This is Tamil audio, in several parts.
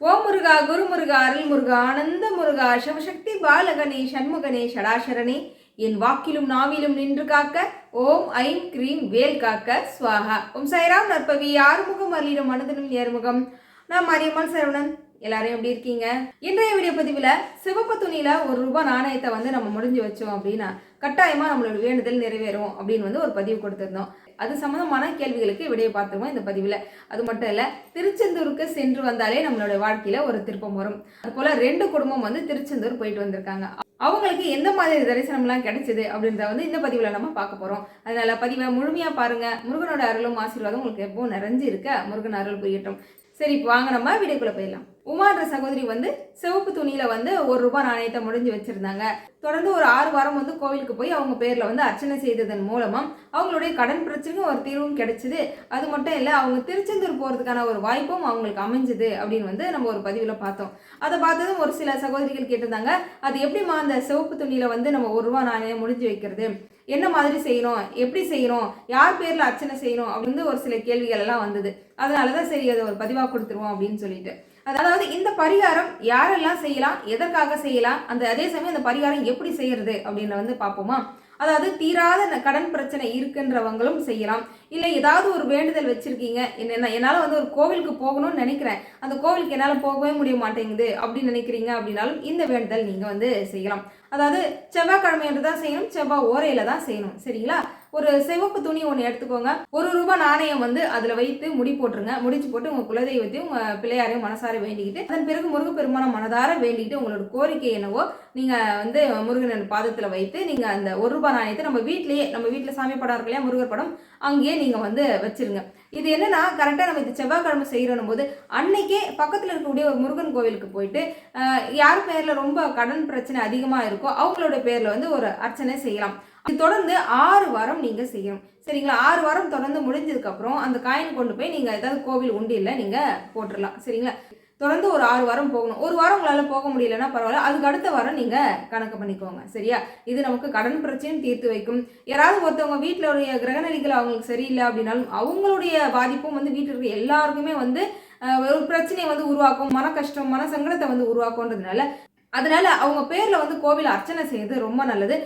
ஓம் முருகா குரு முருகா அருள் முருகா ஆனந்த முருகா சிவசக்தி பாலகனே சண்முகனே ஷடாசரனே என் வாக்கிலும் நாவிலும் நின்று காக்க ஓம் ஐம் கிரீம் வேல் காக்க சுவாகா. ஓம் சைராம் நற்பவி ஆறுமுகம் அருளிடம் மனதிலும் நேர்முகம். நான் மரியம்மாள் சரவணன். எல்லாரும் எப்படி இருக்கீங்க? இன்றைய வீடியோ பதிவில் சிவப்பு துணியில் ஒரு ரூபாய் நாணயத்தை வந்து நம்ம முடிஞ்சு வச்சோம் அப்படின்னா கட்டாயமாக நம்மளோட வேண்டுதல் நிறைவேறும் அப்படின்னு வந்து ஒரு பதிவு கொடுத்துருந்தோம். அது சம்மந்தமான கேள்விகளுக்கு விடையை பார்த்துருவோம் இந்த பதிவில். அது மட்டும் இல்லை திருச்செந்தூருக்கு சென்று வந்தாலே நம்மளோட வாழ்க்கையில் ஒரு திருப்பம் வரும். அதுபோல் ரெண்டு குடும்பம் வந்து திருச்செந்தூர் போயிட்டு வந்திருக்காங்க. அவங்களுக்கு எந்த மாதிரி தரிசனம்லாம் கிடைச்சது அப்படின்றத வந்து இந்த பதிவில் நம்ம பார்க்க போகிறோம் அதனால பதிவை முழுமையாக பாருங்கள் முருகனோட அருளும் ஆசீர்வாதம் உங்களுக்கு எப்பவும் நிறைஞ்சு இருக்க முருகன் அருள் புரியட்டும். சரி இப்போ வாங்க நம்ம வீடியோக்குள்ளே போயிடலாம். உமான்ற சகோதரி வந்து சிவப்பு துணியில வந்து ஒரு ரூபாய் நாணயத்தை முடிஞ்சு வச்சிருந்தாங்க. தொடர்ந்து ஒரு ஆறு வாரம் வந்து கோவிலுக்கு போய் அவங்க பேர்ல வந்து அர்ச்சனை செய்ததன் மூலமா அவங்களுடைய கடன் பிரச்சனையும் ஒரு தீர்வும் கிடைச்சது. அது மட்டும் இல்லை அவங்க திருச்செந்தூர் போறதுக்கான ஒரு வாய்ப்பும் அவங்களுக்கு அமைஞ்சது அப்படின்னு வந்து நம்ம ஒரு பதிவில் பார்த்தோம். அதை பார்த்ததும் ஒரு சில சகோதரிகள் கேட்டிருந்தாங்க அது எப்படிமா அந்த சிவப்பு துணியில வந்து நம்ம ஒரு ரூபா நாணயம் முடிஞ்சு வைக்கிறது? என்ன மாதிரி செய்யணும்? எப்படி செய்யணும்? யார் பேர்ல அர்ச்சனை செய்யணும்? அப்படின்னு ஒரு சில கேள்விகள் எல்லாம் வந்தது. அதனால தான் சரி அதை ஒரு பதிவாக கொடுத்துருவோம் அப்படின்னு சொல்லிட்டு. அதாவது இந்த பரிகாரம் யாரெல்லாம் செய்யலாம் எதற்காக செய்யலாம் அந்த அதே சமயம் அந்த பரிகாரம் எப்படி செய்யறது அப்படின்னு வந்து பார்ப்போமா? அதாவது தீராத கடன் பிரச்சனை இருக்குன்றவங்களும் செய்யலாம். இல்லை ஏதாவது ஒரு வேண்டுதல் வச்சிருக்கீங்க. என்ன என்னால் வந்து ஒரு கோவிலுக்கு போகணும்னு நினைக்கிறேன். அந்த கோவிலுக்கு என்னால் போகவே முடிய மாட்டேங்குது அப்படின்னு நினைக்கிறீங்க அப்படின்னாலும் இந்த வேண்டுதல் நீங்கள் வந்து செய்யலாம். அதாவது செவ்வாய்க்கிழமை என்று தான் செய்யணும் செவ்வாய் ஓரையில் தான் செய்யணும். சரிங்களா? ஒரு சிவப்பு துணி ஒன்று எடுத்துக்கோங்க. ஒரு ரூபாய் நாணயம் வந்து அதில் வைத்து முடி போட்டுருங்க. முடிச்சு போட்டு உங்கள் குலதெய்வத்தையும் உங்கள் பிள்ளையாரையும் மனசார வேண்டிக்கிட்டு அதன் பிறகு முருகப்பெருமான மனதார வேண்டிக்கிட்டு உங்களோட கோரிக்கை என்னவோ நீங்கள் வந்து முருகன் பாதத்தில் வைத்து நீங்கள் அந்த ஒரு ரூபாய் நாணயத்தை நம்ம வீட்லேயே நம்ம வீட்டில் சாமி படம் இருக்கு இல்லையா முருகர் படம் அங்கேயே நீங்கள் வந்து வச்சிருங்க. இது என்னன்னா கரெக்டாக நம்ம இது செவ்வாய்க்கிழமை செய்கிறோம் போது அன்னைக்கே பக்கத்தில் இருக்கக்கூடிய ஒரு முருகன் கோவிலுக்கு போயிட்டு யார் பேரில் ரொம்ப கடன் பிரச்சனை அதிகமாக இருக்கோ அவங்களோட பேரில் வந்து ஒரு அர்ச்சனை செய்யலாம். இது தொடர்ந்து ஆறு வாரம் நீங்கள் செய்யணும். சரிங்களா? ஆறு வாரம் தொடர்ந்து முடிஞ்சதுக்கப்புறம் அந்த காயின் கொண்டு போய் நீங்கள் ஏதாவது கோவில் உண்டியில் நீங்கள் போட்டுடலாம் சரிங்களா? தொடர்ந்து ஒரு ஆறு வாரம் போகணும். ஒரு வாரம் உங்களால் போக முடியலன்னா பரவாயில்ல. அதுக்கு அடுத்த வாரம் நீங்கள் கணக்கு பண்ணிக்கோங்க. சரியா? இது நமக்கு கடன் பிரச்சனையும் தீர்த்து வைக்கும். யாராவது ஒருத்தவங்க வீட்டில் உடைய கிரகநிலைகள் அவங்களுக்கு சரியில்லை அப்படின்னாலும் அவங்களுடைய பாதிப்பும் வந்து வீட்டில் இருக்கிற எல்லாருக்குமே வந்து ஒரு பிரச்சனையை வந்து உருவாக்கும் மன கஷ்டம் மன சங்கடத்தை வந்து உருவாக்கும்ன்றதுனால அதனால அவங்க பேரில் வந்து கோவில் அர்ச்சனை செய்யறது ரொம்ப நல்லது.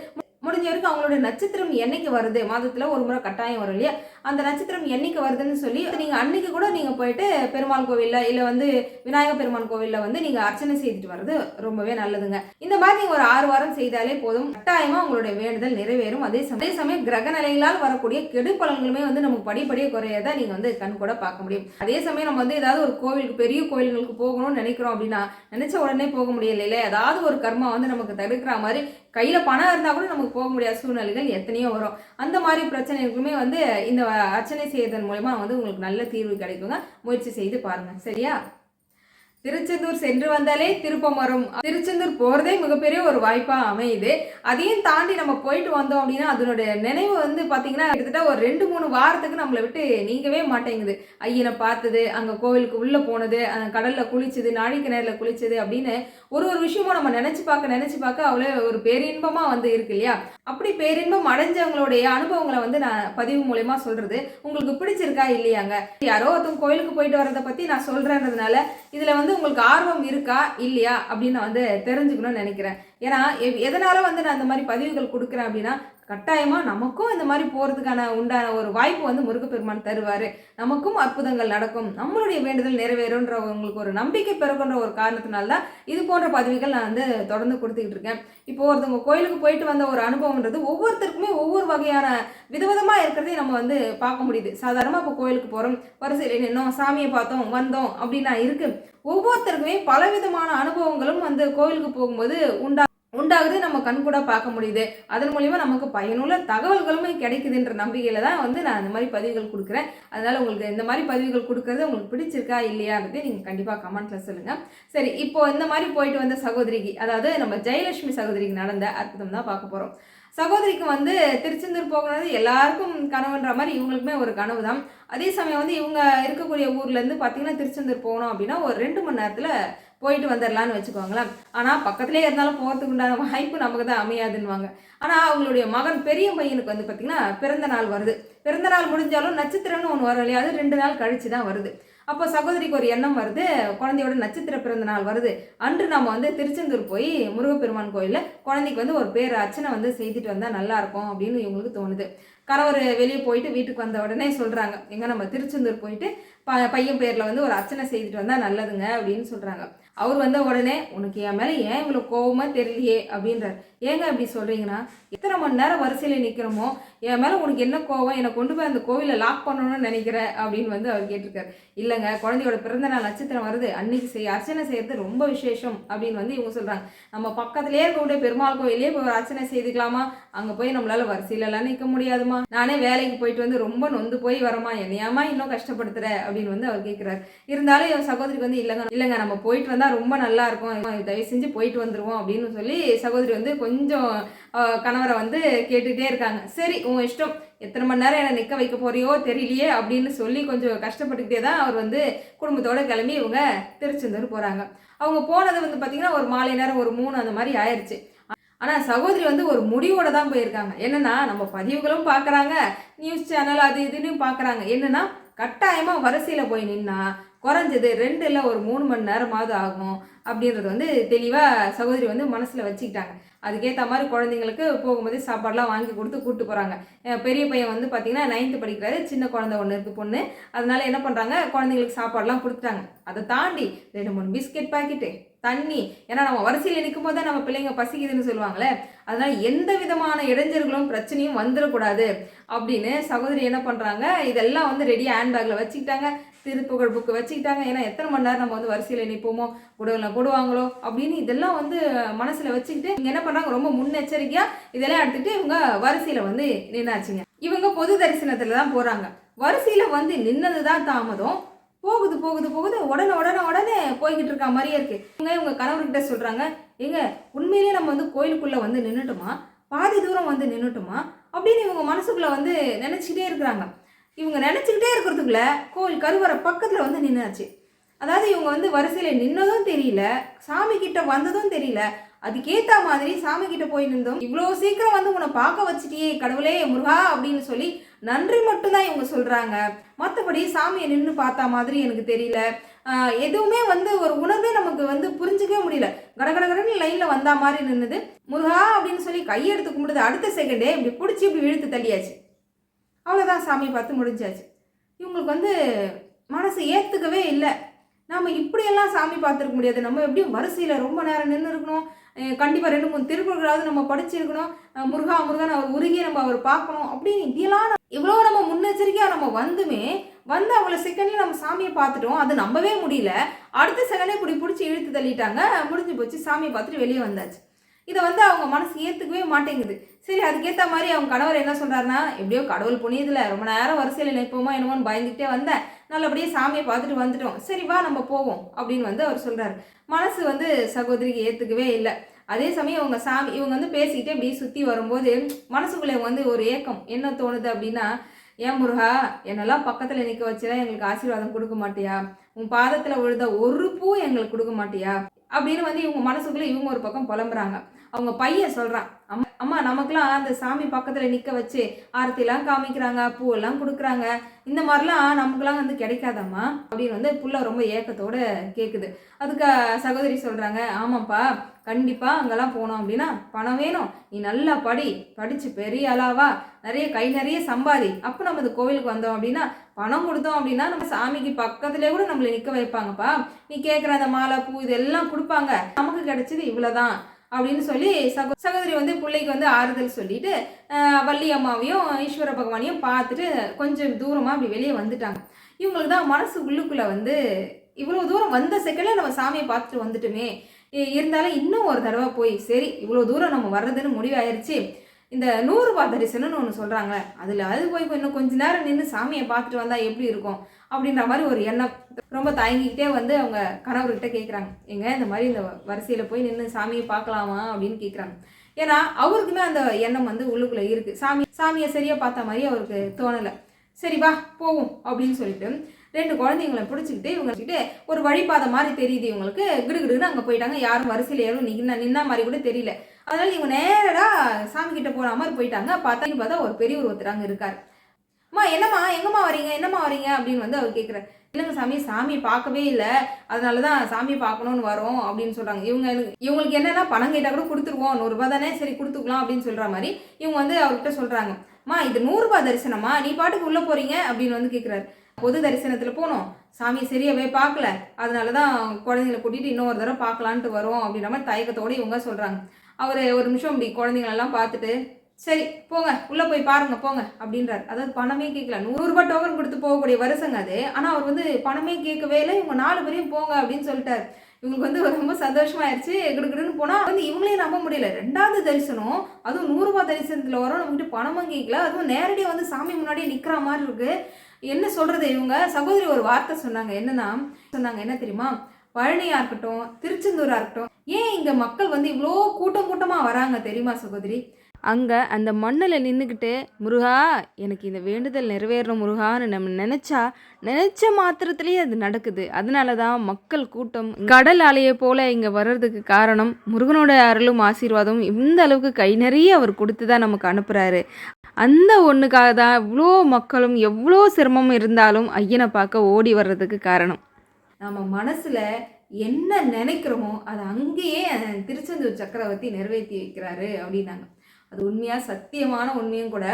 முடிஞ்ச வரைக்கும் அவங்களோட நட்சத்திரம் என்னைக்கு வருது? மாதத்துல ஒரு முறை கட்டாயம் வரும் இல்லையா? அந்த நட்சத்திரம் என்னைக்கு வருதுன்னு சொல்லி நீங்க அன்னைக்கு கூட நீங்க போயிட்டு பெருமாள் கோவில்ல இல்ல வந்து விநாயகர் பெருமாள் கோவில்ல வந்து நீங்க அர்ச்சனை செய்துட்டு வர்றது ரொம்பவே நல்லதுங்க. இந்த மாதிரி நீங்க ஒரு ஆறு வாரம் செய்தாலே போதும். கட்டாயமா உங்களுடைய வேண்டுதல் நிறைவேறும். அதே சமயம் அதே சமயம் கிரக நிலைகளால் வரக்கூடிய கெடு பலன்களுமே வந்து நமக்கு படிப்படியே குறையதான் நீங்க வந்து கண் கூட பார்க்க முடியும். அதே சமயம் நம்ம வந்து ஏதாவது ஒரு கோவிலுக்கு பெரிய கோவில்களுக்கு போகணும்னு நினைக்கிறோம் அப்படின்னா நினைச்ச உடனே போக முடியல இல்ல ஏதாவது ஒரு கர்மா வந்து நமக்கு தடுக்கிற மாதிரி கையில் பணம் இருந்தால் கூட நமக்கு போக முடியாத சூழ்நிலைகள் எத்தனையோ வரும். அந்த மாதிரி பிரச்சனைகளுக்குமே வந்து இந்த அர்ச்சனை செய்யறதன் மூலமா வந்து உங்களுக்கு நல்ல தீர்வு கிடைக்குங்க. முயற்சி செய்து பாருங்கள் சரியா? திருச்செந்தூர் சென்று வந்தாலே திருப்பம் வரும். திருச்செந்தூர் போகிறதே மிகப்பெரிய ஒரு வாய்ப்பாக அமையுது. அதையும் தாண்டி நம்ம போயிட்டு வந்தோம் அப்படின்னா அதனுடைய நினைவு வந்து பார்த்தீங்கன்னா கிட்டத்தட்ட ஒரு ரெண்டு மூணு வாரத்துக்கு நம்மளை விட்டு நீங்கவே மாட்டேங்குது. ஐயனை பார்த்தது அங்கே கோவிலுக்கு உள்ளே போனது கடலில் குளிச்சது நாழிக்கு நேரில் குளிச்சது அப்படின்னு ஒரு ஒரு விஷயமும் நம்ம நினச்சி பார்க்க நினச்சி பார்க்க அவ்வளோ ஒரு பேரின்பமாக வந்து இருக்கு இல்லையா? அப்படி பேரின்பம் அடைஞ்சவங்களுடைய அனுபவங்களை வந்து நான் பதிவு மூலயமா சொல்கிறது உங்களுக்கு பிடிச்சிருக்கா இல்லையாங்க? யாரோ ஒருத்தவங்க கோயிலுக்கு போயிட்டு வரதை பற்றி நான் சொல்கிறேன்றதுனால இதில் வந்து உங்களுக்கு ஆர்வம் இருக்கா? இல்லையா? அப்படின்னு நான் வந்து தெரிஞ்சுக்கணும்னு நினைக்கிறேன். ஏன்னா எதனால வந்து நான் இந்த மாதிரி பதிவுகள் கொடுக்குறேன் அப்படின்னா கட்டாயமாக நமக்கும் இந்த மாதிரி போகிறதுக்கான உண்டான ஒரு வாய்ப்பு வந்து முருகப்பெருமான் தருவார். நமக்கும் அற்புதங்கள் நடக்கும். நம்மளுடைய வேண்டுதல் நிறைவேறும்ன்ற உங்களுக்கு ஒரு நம்பிக்கை பிறகுன்ற ஒரு காரணத்தினால தான் இது போன்ற பதவிகள் நான் வந்து தொடர்ந்து கொடுத்துக்கிட்டு இருக்கேன். இப்போ ஒருத்தவங்க கோயிலுக்கு போயிட்டு வந்த ஒரு அனுபவம்ன்றது ஒவ்வொருத்தருக்குமே ஒவ்வொரு வகையான விதவிதமாக இருக்கிறதையும் நம்ம வந்து பார்க்க முடியுது. சாதாரணமாக இப்போ கோயிலுக்கு போகிறோம் வரிசையில் நின்னோம் சாமியை பார்த்தோம் வந்தோம் அப்படின்னா இருக்குது ஒவ்வொருத்தருக்குமே பலவிதமான அனுபவங்களும் வந்து கோயிலுக்கு போகும்போது உண்டா உண்டாகுது நம்ம கண் கூட பார்க்க முடியுது. அதன் மூலியமா நமக்கு பயனுள்ள தகவல்களுமே கிடைக்குதுன்ற நம்பிக்கையில் தான் வந்து நான் இந்த மாதிரி பதிவுகள் கொடுக்குறேன். அதனால் உங்களுக்கு இந்த மாதிரி பதிவுகள் கொடுக்கறது உங்களுக்கு பிடிச்சிருக்கா இல்லையான்றது நீங்கள் கண்டிப்பாக கமெண்ட்டில் சொல்லுங்கள் சரி இப்போ இந்த மாதிரி போயிட்டு வந்த சகோதரிக்கு அதாவது நம்ம ஜெயலட்சுமி சகோதரிக்கு நடந்த அற்புதம் தான் பார்க்க போகிறோம் சகோதரிக்கு வந்து திருச்செந்தூர் போகிறது எல்லாருக்கும் கனவுன்ற மாதிரி இவங்களுக்குமே ஒரு கனவு தான். அதே சமயம் வந்து இவங்க இருக்கக்கூடிய ஊர்லேருந்து பார்த்தீங்கன்னா திருச்செந்தூர் போகணும் அப்படின்னா ஒரு ரெண்டு மணி நேரத்தில் போயிட்டு வந்துடலான்னு வச்சுக்கோங்களேன். ஆனால் பக்கத்துலேயே இருந்தாலும் போகிறதுக்கு உண்டான வாய்ப்பு நமக்கு தான் அமையாதுன்னுவாங்க. ஆனால் அவங்களுடைய மகன் பெரிய பையனுக்கு வந்து பார்த்திங்கன்னா பிறந்த நாள் வருது. பிறந்த நாள் முடிஞ்சாலும் நட்சத்திரம்னு ஒன்று வரும் இல்லையா? அது ரெண்டு நாள் கழிச்சு தான் வருது. அப்போ சகோதரிக்கு ஒரு எண்ணம் வருது. குழந்தையோட நட்சத்திர பிறந்த நாள் வருது. அன்று நம்ம வந்து திருச்செந்தூர் போய் முருகப்பெருமான் கோயிலில் குழந்தைக்கு வந்து ஒரு பேர் அர்ச்சனை வந்து செய்துட்டு வந்தால் நல்லா இருக்கும் அப்படின்னு இவங்களுக்கு தோணுது. கணவர் வெளியே போயிட்டு வீட்டுக்கு வந்த உடனே சொல்கிறாங்க எங்கே நம்ம திருச்செந்தூர் போயிட்டு ப பையன் பேரில் வந்து ஒரு அர்ச்சனை செய்துட்டு வந்தால் நல்லதுங்க அப்படின்னு சொல்கிறாங்க அவர் வந்த உடனே உனக்கு என் மேலே ஏன் இவ்வளோ கோவமா தெரியலையே? அப்படின்றார். ஏங்க அப்படி சொல்கிறீங்கன்னா எத்தனை மணி நேரம் வரிசையில் நிற்கிறோமோ என் மேலே உனக்கு என்ன கோவம்? என்னை கொண்டு போய் அந்த கோவிலை லாக் பண்ணணும்னு நினைக்கிற? அப்படின்னு வந்து அவர் கேட்டிருக்காரு. இல்லைங்க குழந்தையோட பிறந்த நாள் நட்சத்திரம் வருது. அன்னைக்கு செய் அர்ச்சனை செய்யறது ரொம்ப விசேஷம் அப்படின்னு வந்து இவங்க சொல்கிறாங்க நம்ம பக்கத்துலேயே இருக்கக்கூடிய பெருமாள் கோயிலே போய் ஒரு அர்ச்சனை செய்துக்கலாமா? அங்கே போய் நம்மளால வரிசையிலலாம் நிற்க முடியாதுமா? நானே வேலைக்கு போயிட்டு வந்து ரொம்ப நொந்து போய் வரமா என்னையாமா இன்னும் கஷ்டப்படுத்துற? அப்படின்னு வந்து அவர் கேட்குறாரு. இருந்தாலும் என் சகோதரிக்கு வந்து இல்லைங்க இல்லைங்க நம்ம போயிட்டு வந்தால் ரொம்ப நல்லா இருக்கும். தயவு செஞ்சு போயிட்டு வந்துடுவோம் அப்படின்னு சொல்லி சகோதரி வந்து கொஞ்சம் கணவரை வந்து கேட்டுக்கிட்டே இருக்காங்க. சரி உன் இஷ்டம். எத்தனை மணி நேரம் என்னை நிற்க வைக்க போறியோ தெரியலையே அப்படின்னு சொல்லி கொஞ்சம் கஷ்டப்பட்டுக்கிட்டே தான் அவர் வந்து குடும்பத்தோட கிளம்பி இவங்க திருச்செந்தூர் போகிறாங்க அவங்க போனது வந்து பார்த்திங்கன்னா ஒரு மாலை நேரம் ஒரு மூணு அந்த மாதிரி ஆயிடுச்சு ஆனால் சகோதரி வந்து ஒரு முடிவோட தான் போயிருக்காங்க. என்னென்னா நம்ம பதிவுகளும் பார்க்குறாங்க நியூஸ் சேனல் அது இதுன்னு பார்க்குறாங்க என்னென்னா கட்டாயமாக வரிசையில் போய் நின்னா குறைஞ்சது ரெண்டு இல்லை ஒரு மூணு மணி நேரமாவது ஆகும் அப்படின்றது வந்து தெளிவாக சகோதரி வந்து மனசில் வச்சுக்கிட்டாங்க. அதுக்கேற்ற மாதிரி குழந்தைங்களுக்கு போகும்போது சாப்பாடுலாம் வாங்கி கொடுத்து கூப்பிட்டு போகிறாங்க பெரிய பையன் வந்து பார்த்தீங்கன்னா நைன்த்து படிக்கிறாரு. சின்ன குழந்தை ஒன்று இருக்குது பொண்ணு. அதனால என்ன பண்ணுறாங்க குழந்தைங்களுக்கு சாப்பாடுலாம் கொடுத்துட்டாங்க. அதை தாண்டி ரெண்டு மூணு பிஸ்கெட் பாக்கெட்டு தண்ணி. ஏன்னா நம்ம வரிசையில் நிற்கும் போது தான் நம்ம பிள்ளைங்க பசிக்குதுன்னு சொல்லுவாங்களே. அதனால் எந்த விதமான இடைஞ்சல்களும் பிரச்சனையும் வந்துடக்கூடாது அப்படின்னு சகோதரி என்ன பண்ணுறாங்க இதெல்லாம் வந்து ரெடியாக ஹேண்ட்பேக்கில் வச்சுக்கிட்டாங்க. திருப்புகழ் புக்கு வச்சுக்கிட்டாங்க. ஏன்னா எத்தனை மணி நேரம் நம்ம வந்து வரிசையில் நிற்போமோ குடவில் போடுவாங்களோ? அப்படின்னு இதெல்லாம் வந்து மனசில் வச்சுக்கிட்டு இவங்க என்ன பண்ணுறாங்க ரொம்ப முன்னெச்சரிக்கையாக இதெல்லாம் எடுத்துகிட்டு இவங்க வரிசையில் வந்து நின்னாச்சுங்க. இவங்க பொது தரிசனத்தில் தான் போகிறாங்க வரிசையில் வந்து நின்னது தான் தாமதம். போகுது போகுது போகுது. உடனே உடனே உடனே போய்கிட்டு இருக்க மாதிரியே இருக்கு. இவங்க இவங்க கணவர்கிட்ட சொல்றாங்க ஏங்க உண்மையிலேயே நம்ம வந்து கோயிலுக்குள்ள வந்து நின்றுட்டோமா பாதி தூரம் வந்து நின்றுட்டோமா அப்படின்னு இவங்க மனசுக்குள்ள வந்து நினைச்சுக்கிட்டே இருக்கிறாங்க. இவங்க நினைச்சுக்கிட்டே இருக்கிறதுக்குள்ள கோயில் கருவறை பக்கத்துல வந்து நின்னாச்சு. அதாவது இவங்க வந்து வரிசையில் நின்னதும் தெரியல சாமி கிட்ட வந்ததும் தெரியல. அதுக்கேற்ற மாதிரி சாமி கிட்ட போய் நின்றோம் இவ்வளோ சீக்கிரம் வந்து உன்னை பார்க்க வச்சுட்டியே கடவுளே முருகா அப்படின்னு சொல்லி நன்றி மட்டும்தான் இவங்க சொல்கிறாங்க மற்றபடி சாமியை நின்று பார்த்தா மாதிரி எனக்கு தெரியல. எதுவுமே வந்து ஒரு உணர்வே நமக்கு வந்து புரிஞ்சிக்கவே முடியல. கடகடகடன்னு லைனில் வந்தா மாதிரி நின்றுது முருகா அப்படின்னு சொல்லி கையெடுத்து கும்பிடுது. அடுத்த செகண்டே இப்படி பிடிச்சி இப்படி இழுத்து தள்ளியாச்சு. அவ்வளோதான் சாமி பார்த்து முடிஞ்சாச்சு. இவங்களுக்கு வந்து மனசு ஏற்றுக்கவே இல்லை. நாம் இப்படியெல்லாம் சாமி பார்த்துருக்க முடியாது. நம்ம எப்படியும் வரிசையில் ரொம்ப நேரம் நின்று இருக்கணும். கண்டிப்பாக ரெண்டு மூணு திருக்குறளாவது நம்ம படிச்சிருக்கணும். முருகா முருகன் அவர் உருகி நம்ம அவர் பார்க்கணும். அப்படின்னு இதெல்லாம் இவ்வளோ நம்ம முன்னெச்சரிக்கையாக நம்ம வந்துமே வந்து அவ்வளோ செகண்ட்ல நம்ம சாமியை பார்த்துட்டோம். அது நம்பவே முடியல. அடுத்த செகண்டே இப்படி பிடிச்சி இழுத்து தள்ளிட்டாங்க. முடிஞ்சு போச்சு. சாமியை பார்த்துட்டு வெளியே வந்தாச்சு. இதை வந்து அவங்க மனசு ஏற்றுக்கவே மாட்டேங்குது. சரி அதுக்கேற்ற மாதிரி அவங்க கணவர் என்ன சொல்கிறாருன்னா எப்படியோ கடவுள் புனியதில் ரொம்ப நேரம் வரிசையில் நிற்போமா என்னமோன்னு பயந்துக்கிட்டே வந்தேன். நல்லபடியே சாமியை பார்த்துட்டு வந்துட்டோம். சரி வா நம்ம போவோம் அப்படின்னு வந்து அவர் சொல்கிறாரு மனசு வந்து சகோதரிக்கு ஏற்றுக்கவே இல்லை. அதே சமயம் இவங்க சாமி இவங்க வந்து பேசிக்கிட்டே இப்படி சுற்றி வரும்போது மனசுக்குள்ளே வந்து ஒரு ஏக்கம். என்ன தோணுது அப்படின்னா ஏன் முருகா என்னெல்லாம் பக்கத்தில் நிற்க வச்சுதான் எங்களுக்கு ஆசீர்வாதம் கொடுக்க மாட்டியா? உன் பாதத்தில் விழுத ஒரு பூ எங்களுக்கு கொடுக்க மாட்டியா? அப்படின்னு வந்து இவங்க மனசுக்குள்ளே இவங்க ஒரு பக்கம் புலம்புறாங்க. அவங்க பையன் சொல்கிறான் அம்மா அம்மா நமக்குலாம் அந்த சாமி பக்கத்தில் நிற்க வச்சு ஆரத்திலாம் காமிக்கிறாங்க பூவெல்லாம் கொடுக்குறாங்க. இந்த மாதிரிலாம் நமக்குலாம் வந்து கிடைக்காதம்மா அப்படின்னு வந்து புள்ள ரொம்ப ஏக்கத்தோட கேட்குது அதுக்கு சகோதரி சொல்கிறாங்க ஆமாப்பா கண்டிப்பாக அங்கெல்லாம் போனோம் அப்படின்னா பணம் வேணும். நீ நல்லா படி படித்து பெரிய அளவா நிறைய கை நிறைய சம்பாதி. அப்போ நம்ம இந்த கோவிலுக்கு வந்தோம் அப்படின்னா பணம் கொடுத்தோம் அப்படின்னா நம்ம சாமிக்கு பக்கத்துலேயே கூட நம்மளை நிற்க வைப்பாங்கப்பா. நீ கேட்குற அந்த மாலை பூ இதெல்லாம் கொடுப்பாங்க. நமக்கு கிடைச்சது இவ்வளோதான் அப்படின்னு சொல்லி சகோ சகோதரி வந்து பிள்ளைக்கு வந்து ஆறுதல் சொல்லிட்டு வள்ளி அம்மாவையும் ஈஸ்வர பகவானையும் பார்த்துட்டு கொஞ்சம் தூரமாக அப்படி வெளியே வந்துட்டாங்க. இவங்களுக்கு தான் மனசு உள்ளுக்குள்ளே வந்து இவ்வளோ தூரம் வந்த செகண்டில் நம்ம சாமியை பார்த்துட்டு வந்துட்டுமே. இருந்தாலும் இன்னும் ஒரு தடவை போய் சரி இவ்வளோ தூரம் நம்ம வர்றதுன்னு முடிவாயிருச்சு இந்த நூறுரூபா தரிசனம்னு ஒன்று சொல்கிறாங்க அதில் அது போய் இன்னும் கொஞ்ச நேரம் நின்று சாமியை பார்த்துட்டு வந்தால் எப்படி இருக்கும்? அப்படின்ற மாதிரி ஒரு எண்ணம். ரொம்ப தயங்கிக்கிட்டே வந்து அவங்க கணவர்கிட்ட கேட்குறாங்க எங்க இந்த மாதிரி இந்த வரிசையில் போய் நின்று சாமியை பார்க்கலாமா? அப்படின்னு கேட்குறாங்க ஏன்னா அவருக்குமே அந்த எண்ணம் வந்து உள்ளுக்குள்ளே இருக்குது சாமி சாமியை சரியாக பார்த்த மாதிரி அவருக்கு தோணலை. சரி வா போவோம் அப்படின்னு சொல்லிட்டு ரெண்டு குழந்தைங்களை பிடிச்சிக்கிட்டு இவங்க கிட்ட ஒரு வழிபாதை மாதிரி தெரியுது இவங்களுக்கு. கிடுகிடுன்னு அங்கே போயிட்டாங்க. யாரும் வரிசையில் யாரும் நின்ன நின்ன மாதிரி கூட தெரியல. அதனால இவங்க நேரடா சாமி கிட்ட போன மாதிரி போயிட்டாங்க. பார்த்தா பார்த்தா ஒரு பெரியவர் ஒருத்தர் அங்கே இருக்கார். அம்மா என்னம்மா எங்கம்மா வரீங்க என்னம்மா வரீங்க அப்படின்னு வந்து அவர் கேட்குறாரு இல்லைங்க சாமி சாமி பார்க்கவே இல்லை. அதனால தான் சாமி பார்க்கணும்னு வரோம் அப்படின்னு சொல்கிறாங்க இவங்க இவங்களுக்கு என்னென்னா பணம் கேட்டால் கூட கொடுத்துருவோம். நூறுரூபா தானே? சரி கொடுத்துக்கலாம் அப்படின்னு சொல்கிற மாதிரி இவங்க வந்து அவர்கிட்ட சொல்கிறாங்க அம்மா இது நூறுரூபா தரிசனமா? நீ பாட்டுக்கு உள்ளே போகிறீங்க அப்படின்னு வந்து கேட்குறாரு பொது தரிசனத்தில் போனோம். சாமி சரியாவே பார்க்கல. அதனால தான் குழந்தைங்களை கூட்டிகிட்டு இன்னொரு தடவை பார்க்கலான்ட்டு வரோம் அப்படின்ற மாதிரி தயக்கத்தோடு இவங்க சொல்கிறாங்க அவர் ஒரு நிமிஷம் இப்படி குழந்தைங்களெல்லாம் பார்த்துட்டு சரி போங்க. உள்ளே போய் பாருங்க போங்க அப்படின்றாரு. அதாவது பணமே கேட்கல. நூறுரூபா டோக்கன் கொடுத்து போகக்கூடிய வருஷங்க அது. ஆனால் அவர் வந்து பணமே கேட்கவே இல்லை. இவங்க நாலு பேரையும் போங்க அப்படின்னு சொல்லிட்டாரு. இவங்களுக்கு வந்து ரொம்ப சந்தோஷமாயிருச்சு. கிடுகிடுன்னு போனால் வந்து இவங்களையும் நம்ப முடியல. ரெண்டாவது தரிசனம் அதுவும் நூறுரூபா தரிசனத்தில் வரும். நம்மகிட்ட பணமும் கேட்கல. அதுவும் நேரடியாக வந்து சாமி முன்னாடியே நிற்கிற மாதிரி இருக்கு. என்ன சொல்கிறது இவங்க? சகோதரி ஒரு வார்த்தை சொன்னாங்க. என்னன்னா சொன்னாங்க என்ன தெரியுமா? பழனியாக இருக்கட்டும் திருச்செந்தூராக இருக்கட்டும் ஏன் இங்கே மக்கள் வந்து இவ்வளோ கூட்டம் கூட்டமாக வராங்க தெரியுமா சகோதரி? அங்கே அந்த மண்ணில் நின்றுக்கிட்டு முருகா எனக்கு இந்த வேண்டுதல் நிறைவேறணும் முருகான்னு நம்ம நினச்சா நினச்ச மாத்திரத்துலேயே அது நடக்குது. அதனால தான் மக்கள் கூட்டம் கடல் அலையை போல் இங்கே வர்றதுக்கு காரணம் முருகனோட அருளும் ஆசீர்வாதம் இந்த அளவுக்கு கை நிறைய அவர் கொடுத்து தான் நமக்கு அனுப்புகிறாரு அந்த ஒன்றுக்காக தான் இவ்வளோ மக்களும் எவ்வளோ சிரமம் இருந்தாலும் ஐயனை பார்க்க ஓடி வர்றதுக்கு காரணம். நம்ம மனசில் என்ன நினைக்கிறோமோ அதை அங்கேயே திருச்செந்தூர் சக்கரவர்த்தி நிறைவேற்றி வைக்கிறாரு அப்படின்னாங்க. அது உண்மையாக சத்தியமான உண்மையும் கூட.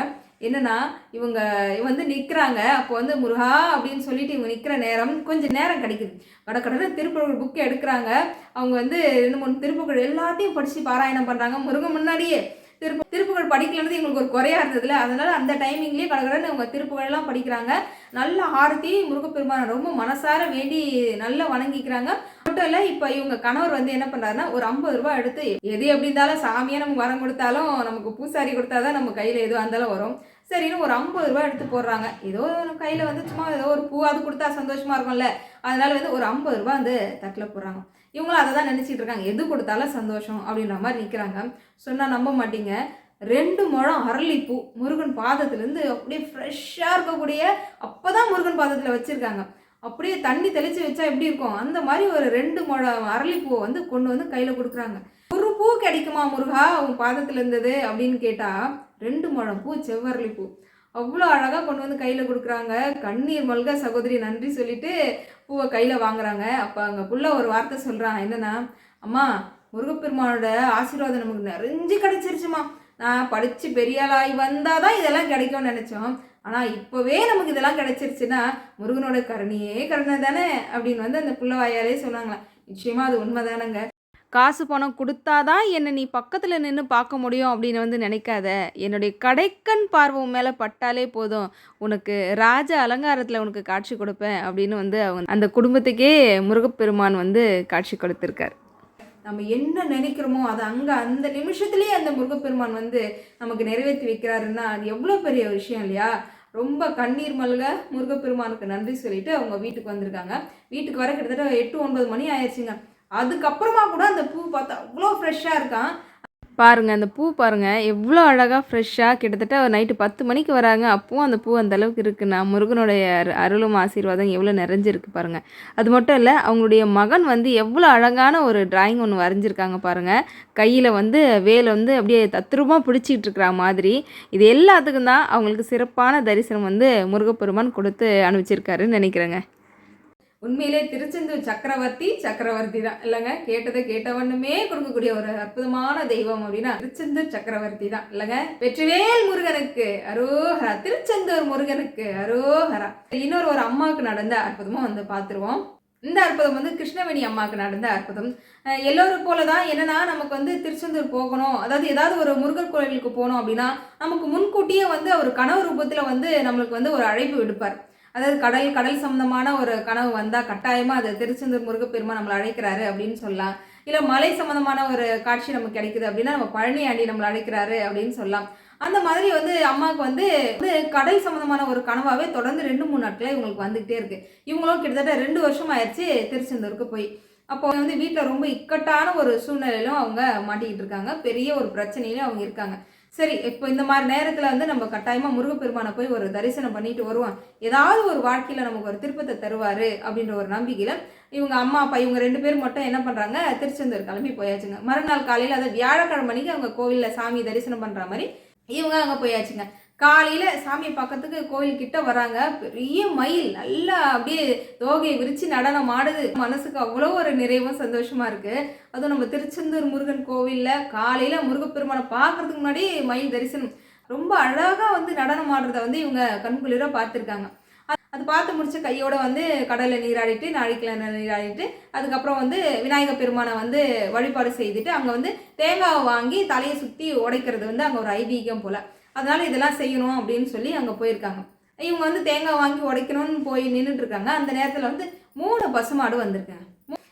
என்னன்னா இவங்க வந்து நிற்கிறாங்க அப்போ வந்து முருகா அப்படின்னு சொல்லிட்டு இவங்க நிற்கிற நேரம் கொஞ்சம் நேரம் கிடைக்குது. கடற்கடனை திருப்பூர் புக்கு எடுக்கிறாங்க. அவங்க வந்து ரெண்டு மூணு திருப்பூர் எல்லாத்தையும் படித்து பாராயணம் பண்ணுறாங்க முருகன் முன்னாடியே திருப்பு திருப்புகள் படிக்கலன்றது எங்களுக்கு ஒரு குறையா இருந்ததுல. அதனால அந்த டைமிங்லேயே கடற்கடன்னு அவங்க திருப்புகழ் எல்லாம் படிக்கிறாங்க. நல்ல ஆரத்தி முருகப்பெருமான ரொம்ப மனசார வேண்டி நல்லா வணங்கிக்கிறாங்க. மட்டும் இல்லை இப்போ இவங்க கணவர் வந்து என்ன பண்ணுறாருன்னா ஒரு ஐம்பது ரூபா எடுத்து எது எப்படி இருந்தாலும் சாமியாக நமக்கு வரம் கொடுத்தாலும் நமக்கு பூசாரி கொடுத்தாதான் நம்ம கையில் எதுவாக இருந்தாலும் வரும். சரின்னு ஒரு ஐம்பது ரூபா எடுத்து போடுறாங்க. ஏதோ கையில் வந்து சும்மா ஏதோ ஒரு பூவாவது கொடுத்தா சந்தோஷமாக இருக்கும்ல. அதனால வந்து ஒரு ஐம்பது ரூபா வந்து தட்டில் போடுறாங்க. இவங்களும் அதை தான் நினச்சிட்டு இருக்காங்க. எது கொடுத்தாலும் சந்தோஷம் அப்படின்ற மாதிரி நிற்கிறாங்க சொன்னால் நம்ப மாட்டீங்க? ரெண்டு முழம் அரளிப்பூ முருகன் பாதத்துலேருந்து அப்படியே ஃப்ரெஷ்ஷாக இருக்கக்கூடிய அப்போ தான் முருகன் பாதத்தில் வச்சுருக்காங்க. அப்படியே தண்ணி தெளித்து வச்சா எப்படி இருக்கும்? அந்த மாதிரி ஒரு ரெண்டு முழம் அரளிப்பூவை வந்து கொண்டு வந்து கையில் கொடுக்குறாங்க. ஒரு பூ கிடைக்குமா முருகா? உன் பாதத்தில் இருந்தது அப்படின்னு கேட்டால் ரெண்டு முழம் பூ செவ்வரளி பூ அவ்வளோ அழகாக கொண்டு வந்து கையில் கொடுக்குறாங்க. கண்ணீர் மல்க சகோதரி நன்றி சொல்லிட்டு பூவை கையில் வாங்குறாங்க. அப்போ அங்கே புள்ள ஒரு வார்த்தை சொல்கிறான் என்னன்னா அம்மா முருகப்பெருமானோட ஆசீர்வாதம் நமக்கு நிறைஞ்சு கிடச்சிருச்சுமா. நான் படித்து பெரியாளாகி வந்தால் தான் இதெல்லாம் கிடைக்கும்னு நினச்சோம். ஆனால் இப்போவே நமக்கு இதெல்லாம் கிடைச்சிருச்சுன்னா முருகனோட கருணையே கருணை தானே அப்படின்னு வந்து அந்த புள்ள வாயாலே சொன்னாங்களாம். நிச்சயமாக அது உண்மைதானங்க. காசு பணம் கொடுத்தாதான் என்னை நீ பக்கத்தில் நின்று பார்க்க முடியும் அப்படின்னு வந்து நினைக்காத. என்னுடைய கடைக்கண் பார்வை மேலே பட்டாலே போதும். உனக்கு ராஜ அலங்காரத்தில் உனக்கு காட்சி கொடுப்பேன் அப்படின்னு வந்து அவங்க அந்த குடும்பத்துக்கே முருகப்பெருமான் வந்து காட்சி கொடுத்துருக்கார். நம்ம என்ன நினைக்கிறோமோ அது அங்கே அந்த நிமிஷத்துலேயே அந்த முருகப்பெருமான் வந்து நமக்கு நிறைவேற்றி வைக்கிறாருன்னா அது எவ்வளோ பெரிய விஷயம் இல்லையா? ரொம்ப கண்ணீர் மல்க முருகப்பெருமானுக்கு நன்றி சொல்லிட்டு அவங்க வீட்டுக்கு வந்திருக்காங்க. வீட்டுக்கு வர கிட்டத்தட்ட எட்டு ஒன்பது மணி ஆயிடுச்சுங்க. அதுக்கப்புறமா கூட அந்த பூ பார்த்தா அவ்வளோ ஃப்ரெஷ்ஷாக இருக்கான். பாருங்க அந்த பூ பாருங்க. எவ்வளோ அழகாக ஃப்ரெஷ்ஷாக கிட்டத்தட்ட நைட்டு பத்து மணிக்கு வராங்க. அப்பவும் அந்த பூ அந்த அளவுக்கு இருக்குன்னா முருகனுடைய அரு- அருளும் ஆசீர்வாதம் எவ்வளோ நிறைஞ்சிருக்கு பாருங்க. அது மட்டும் இல்லை அவங்களுடைய மகன் வந்து எவ்வளோ அழகான ஒரு டிராயிங் ஒன்று வரைஞ்சிருக்காங்க பாருங்க. கையில் வந்து வேலை வந்து அப்படியே தத்ரூபமாக பிடிச்சிக்கிட்டு இருக்கிற மாதிரி. இது எல்லாத்துக்கும் தான் அவங்களுக்கு சிறப்பான தரிசனம் வந்து முருகப்பெருமான் கொடுத்து அனுப்பிச்சிருக்காருன்னு நினைக்கிறேங்க. உண்மையிலே திருச்செந்தூர் சக்கரவர்த்தி சக்கரவர்த்தி தான். இல்லைங்க கேட்டதை கேட்டவண்ணுமே கொடுக்கக்கூடிய ஒரு அற்புதமான தெய்வம் அப்படின்னா திருச்செந்தூர் சக்கரவர்த்தி தான். இல்லைங்க வெற்றிவேல் முருகனுக்கு அரோஹரா திருச்செந்தூர் முருகனுக்கு அரோஹரா இன்னொரு ஒரு அம்மாவுக்கு நடந்த அற்புதமும் வந்து பார்த்துருவோம். இந்த அற்புதம் வந்து கிருஷ்ணவேணி அம்மாவுக்கு நடந்த அற்புதம். எல்லோரும் போல தான் என்னன்னா நமக்கு வந்து திருச்செந்தூர் போகணும். அதாவது ஏதாவது ஒரு முருகர் கோயிலுக்கு போகணும் அப்படின்னா நமக்கு முன்கூட்டியே வந்து அவர் கனவு ரூபத்தில் வந்து நம்மளுக்கு வந்து ஒரு அழைப்பு விடுப்பார். அதாவது கடல் கடல் சம்பந்தமான ஒரு கனவு வந்தால் கட்டாயமாக அது திருச்செந்தூர் முருகப்பெருமா நம்மளை அழைக்கிறாரு அப்படின்னு சொல்லலாம். இல்லை மலை சம்மந்தமான ஒரு காட்சி நமக்கு கிடைக்குது அப்படின்னா நம்ம பழனி ஆண்டி நம்மளை அழைக்கிறாரு அப்படின்னு சொல்லலாம். அந்த மாதிரி வந்து அம்மாவுக்கு வந்து வந்து கடல் சம்மந்தமான ஒரு கனவாகவே தொடர்ந்து ரெண்டு மூணு நாட்களே இவங்களுக்கு வந்துகிட்டே இருக்கு. இவங்களும் கிட்டத்தட்ட ரெண்டு வருஷம் ஆயிடுச்சு திருச்செந்தூருக்கு போய். அப்போ வந்து வீட்டில் ரொம்ப இக்கட்டான ஒரு சூழ்நிலையிலும் அவங்க மாட்டிக்கிட்டு இருக்காங்க. பெரிய ஒரு பிரச்சனையிலும் அவங்க இருக்காங்க. சரி இப்போ இந்த மாதிரி நேரத்தில் வந்து நம்ம கட்டாயமாக முருகப்பெருமானை போய் ஒரு தரிசனம் பண்ணிட்டு வருவோம். ஏதாவது ஒரு வாழ்க்கையில் நமக்கு ஒரு திருப்பத்தை தருவார் அப்படின்ற ஒரு நம்பிக்கையில் இவங்க அம்மா அப்பா இவங்க ரெண்டு பேரும் மட்டும் என்ன பண்ணுறாங்க திருச்செந்தூர் கிளம்பி போயாச்சுங்க. மறுநாள் காலையில் அதை வியாழக்கிழமைக்கு அவங்க கோவிலில் சாமி தரிசனம் பண்ணுற மாதிரி இவங்க அங்கே போயாச்சுங்க. காலையில் சாமியை பார்க்கறதுக்கு கோயில் கிட்ட வராங்க. பெரிய மயில் நல்லா அப்படியே தோகையை விரித்து நடனம் ஆடுது. மனசுக்கு அவ்வளோ ஒரு நிறைவும் சந்தோஷமாக இருக்குது அதுவும் நம்ம திருச்செந்தூர் முருகன் கோவிலில் காலையில் முருகப்பெருமானை பார்க்கறதுக்கு முன்னாடி மயில் தரிசனம். ரொம்ப அழகாக வந்து நடனம் ஆடுறத வந்து இவங்க கண்குளிராக பார்த்துருக்காங்க. அது பார்த்து முடிச்ச கையோட வந்து கடலில் நீராடிட்டு நாழிக்கிழமை நீராடிட்டு அதுக்கப்புறம் வந்து விநாயக பெருமானை வந்து வழிபாடு செய்துட்டு அங்கே வந்து தேங்காவை வாங்கி தலையை சுற்றி உடைக்கிறது வந்து அங்கே ஒரு ஐதீகம் போல். அதனால் இதெல்லாம் செய்யணும் அப்படின்னு சொல்லி அங்கே போயிருக்காங்க. இவங்க வந்து தேங்காய் வாங்கி உடைக்கணும்னு போய் நின்றுட்டுருக்காங்க அந்த நேரத்தில் வந்து மூணு பசுமாடு வந்திருக்காங்க.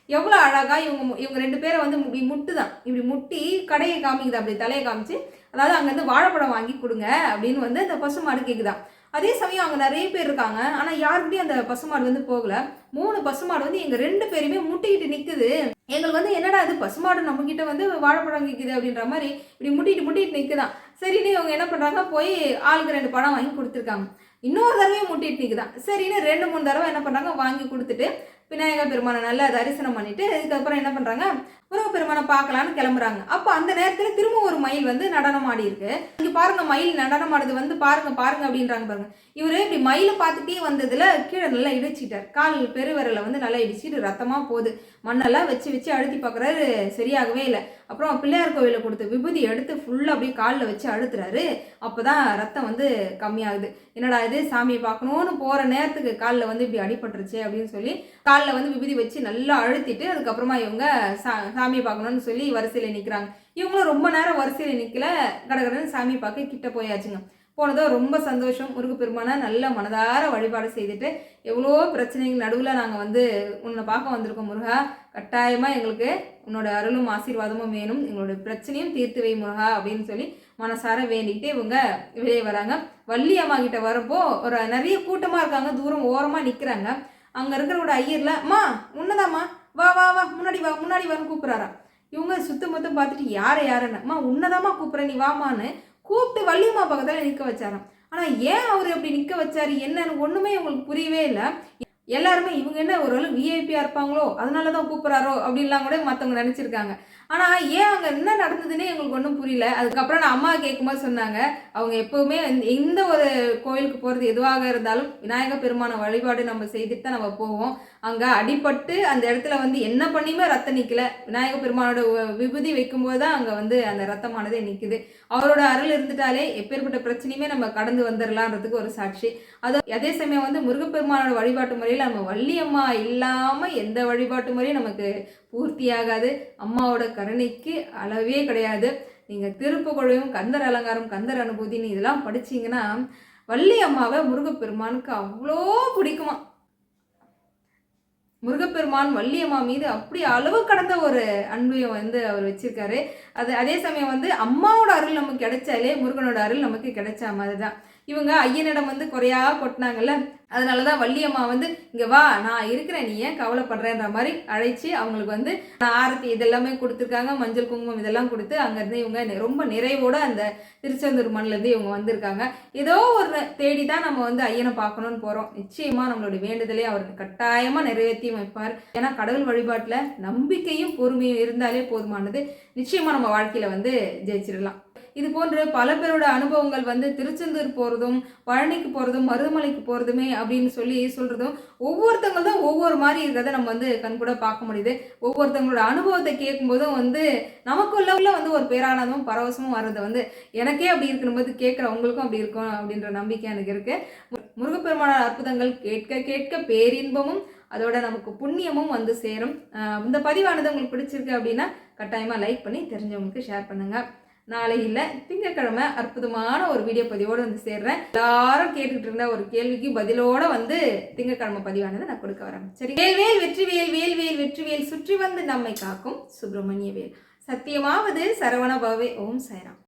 எவ்வளோ அழகாக இவங்க மு- இவங்க ரெண்டு பேரை வந்து இப்படி முட்டு தான் இப்படி முட்டி கடையை காமிக்குது அப்படி தலையை காமிச்சு அதாவது அங்கேருந்து வாழைப்பழம் வாங்கி கொடுங்க அப்படின்னு வந்து அந்த பசுமாடு கேட்குதான் அதே சமயம் அங்கே நிறைய பேர் இருக்காங்க. ஆனால் யாருக்கிட்டையும் அந்த பசுமாடு வந்து போகல. மூணு பசுமாடு வந்து எங்கள் ரெண்டு பேருமே முட்டிக்கிட்டு நிற்குது எங்களுக்கு வந்து என்னடா இது பசுமாடு நம்மக்கிட்ட வந்து வாழைப்பழம் கேட்குது அப்படின்ற மாதிரி இப்படி முட்டிட்டு முட்டிட்டு நிற்குதான் சரின்னு இவங்க என்ன பண்ணுறாங்க போய் ஆளுக்கு ரெண்டு பழம் வாங்கி கொடுத்துருக்காங்க. இன்னொரு தடவையும் முட்டிட்டு நிற்குதான் சரின்னு ரெண்டு மூணு தடவை என்ன பண்ணுறாங்க வாங்கி கொடுத்துட்டு விநாயகர் பெருமானை நல்லா தரிசனம் பண்ணிட்டு இதுக்கப்புறம் என்ன பண்ணுறாங்க முருக பெருமானை பார்க்கலான்னு கிளம்புறாங்க. அப்போ அந்த நேரத்தில் திரும்ப ஒரு மயில் வந்து நடனம் ஆடி இருக்கு. இங்க பாருங்க மயில் நடனம் ஆடுது வந்து பாருங்க பாருங்க அப்படின்றாங்க பாருங்க. இவரு இப்படி மயிலை பார்த்துட்டே வந்ததுல கீழே நல்லா இடிச்சிட்டார். கால் பெருவரில் வந்து நல்லா இடிச்சிட்டு ரத்தமா போகுது. மண்ணெல்லாம் வச்சு வச்சு அழுத்தி பார்க்குறாரு சரியாகவே இல்லை. அப்புறம் பிள்ளையார் கோவிலில் கொடுத்த விபூதி எடுத்து ஃபுல்லாக அப்படியே காலில் வச்சு அழுத்துறாரு. அப்பதான் ரத்தம் வந்து கம்மியாகுது. என்னடா இது சாமியை பார்க்கணும்னு போகிற நேரத்துக்கு காலில் வந்து இப்படி அடிபட்டுருச்சு அப்படின்னு சொல்லி காலில் வந்து விபூதி வச்சு நல்லா அழுத்திட்டு அதுக்கப்புறமா இவங்க சா சாமியை பார்க்கணும்னு சொல்லி வரிசையில் நிற்கிறாங்க இவங்களும் ரொம்ப நேரம் வரிசையில் நிற்கல கடகடன்னு சாமியை பார்க்க கிட்ட போயாச்சுங்க. போனதோ ரொம்ப சந்தோஷம். முருகப்பெருமானை நல்ல மனதார வழிபாடு செய்துட்டு எவ்வளோ பிரச்சனைகள் நடுவில் நாங்கள் வந்து உன்னை பார்க்க வந்திருக்கோம் முருகா. கட்டாயமாக எங்களுக்கு உன்னோட அருளும் ஆசீர்வாதமும் வேணும். எங்களுடைய பிரச்சனையும் தீர்த்து வை முருகா அப்படின்னு சொல்லி மனசார வேண்டிக்கிட்டு இவங்க வெளியே வராங்க. வள்ளி அம்மா கிட்ட வரப்போ ஒரு நிறைய கூட்டமாக இருக்காங்க. தூரம் ஓரமாக நிற்கிறாங்க அங்கே இருக்கிற ஒரு ஐயரில் அம்மா உன்னதாம்மா. வா வா வா முன்னாடி வா முன்னாடி வான்னு கூப்பிட்றாராம் இவங்க சுத்த மொத்தம் பார்த்துட்டு யாரை யாருன்னு? அம்மா உன்னதாம்மா கூப்பிட்றேன் நீ வாமான்னு கூப்பிட்டு வள்ளியம்மா பக்கத்தில் நிற்க வச்சாராம். ஆனால் ஏன் அவர் அப்படி நிற்க வச்சாரு? என்னன்னு ஒன்றுமே உங்களுக்கு புரியவே இல்லை. எல்லாருமே இவங்க என்ன ஒரு விஐபியாக இருப்பாங்களோ அதனால தான் கூப்பிட்றாரோ அப்படின்லாம் கூட மற்றவங்க நினச்சிருக்காங்க. ஆனால் ஏன் அங்கே என்ன நடந்ததுன்னே எங்களுக்கு ஒன்றும் புரியல. அதுக்கப்புறம் நான் அம்மா கேட்கும்போது சொன்னாங்க அவங்க எப்போவுமே எந்த ஒரு கோயிலுக்கு போகிறது எதுவாக இருந்தாலும் விநாயகர் பெருமான வழிபாடு நம்ம செய்துட்டு தான் நம்ம போவோம். அங்கே அடிபட்டு அந்த இடத்துல வந்து என்ன பண்ணியுமே ரத்தம் நிற்கல விநாயகர் பெருமானோட விபூதி வைக்கும்போது தான் அங்கே வந்து அந்த ரத்தமானதே நிற்குது அவரோட அருள் இருந்துட்டாலே எப்பேற்பட்ட பிரச்சனையுமே நம்ம கடந்து வந்துடலான்றதுக்கு ஒரு சாட்சி. அது அதே சமயம் வந்து முருகப்பெருமானோட வழிபாட்டு முறையில் நம்ம வள்ளியம்மா இல்லாமல் எந்த வழிபாட்டு முறையும் நமக்கு பூர்த்தியாகாது. அம்மாவோட கருணைக்கு அளவே கிடையாது. நீங்கள் திருப்புகழையும் கந்தர் அலங்காரம் கந்தர் அனுபூதின்னு இதெல்லாம் படிச்சீங்கன்னா வள்ளி அம்மாவை முருகப்பெருமானுக்கு அவ்வளோ பிடிக்குமா? முருகப்பெருமான் வள்ளியம்மா மீது அப்படி அளவு கடந்த ஒரு அன்பையும் வந்து அவர் வச்சிருக்காரு. அது அதே சமயம் வந்து அம்மாவோட அருள் நமக்கு கிடைச்சாலே முருகனோட அருள் நமக்கு கிடைச்ச மாதிரி தான். இவங்க ஐயனிடம் வந்து குறையா கொட்டினாங்கல்ல? அதனால தான் வள்ளியம்மா வந்து இங்கே வா நான் இருக்கிறேன் நீ ஏன் கவலைப்படுறேன்ற மாதிரி அழைச்சி அவங்களுக்கு வந்து ஆரத்தி இதெல்லாமே கொடுத்துருக்காங்க மஞ்சள் குங்குமம் இதெல்லாம் கொடுத்து அங்கேருந்து இவங்க ரொம்ப நிறைவோடு அந்த திருச்செந்தூர் மண்ணிலேருந்து இவங்க வந்திருக்காங்க. ஏதோ ஒரு தேடி தான் நம்ம வந்து ஐயனை பார்க்கணும்னு போகிறோம் நிச்சயமாக நம்மளுடைய வேண்டுதலே அவர் கட்டாயமாக நிறைவேற்றி வைப்பார். ஏன்னா கடவுள் வழிபாட்டில் நம்பிக்கையும் பொறுமையும் இருந்தாலே போதுமானது. நிச்சயமாக நம்ம வாழ்க்கையில் வந்து ஜெயிச்சிடலாம். இது போன்று பல பேரோட அனுபவங்கள் வந்து திருச்செந்தூர் போகிறதும் பழனிக்கு போகிறதும் மருதமலைக்கு போகிறதுமே அப்படின்னு சொல்லி சொல்கிறதும் ஒவ்வொருத்தவங்க தான் ஒவ்வொரு மாதிரி இருக்கிறத நம்ம வந்து கண்கூட பார்க்க முடியுது. ஒவ்வொருத்தவங்களோட அனுபவத்தை கேட்கும்போதும் வந்து நமக்குள்ள உள்ள வந்து ஒரு பேரானதும் பரவசமும் வர்றது வந்து எனக்கே அப்படி இருக்கணும்போது கேட்குற உங்களுக்கும் அப்படி இருக்கும் அப்படின்ற நம்பிக்கை எனக்கு இருக்குது முருகப்பெருமானோட அற்புதங்கள் கேட்க கேட்க பேரின்பமும் அதோட நமக்கு புண்ணியமும் வந்து சேரும். இந்த பதிவானது உங்களுக்கு பிடிச்சிருக்கு அப்படின்னா கட்டாயமாக லைக் பண்ணி தெரிஞ்சவங்களுக்கு ஷேர் பண்ணுங்கள் நாளை இல்லை. திங்கட்கிழமை அற்புதமான ஒரு வீடியோ பதிவோடு வந்து சேர்றேன். எல்லாரும் கேட்டுக்கிட்டு இருந்த ஒரு கேள்விக்கு பதிலோட வந்து திங்கக்கிழமை பதிவானதை நான் கொடுக்க வரேன். சரி. வேல்வேல் வெற்றிவேல் வேல்வேல் வெற்றிவேல் சுற்றி வந்து நம்மை காக்கும் சுப்பிரமணிய வேல். சத்தியமாவது சரவண பவே ஓம் சாய்ராம்.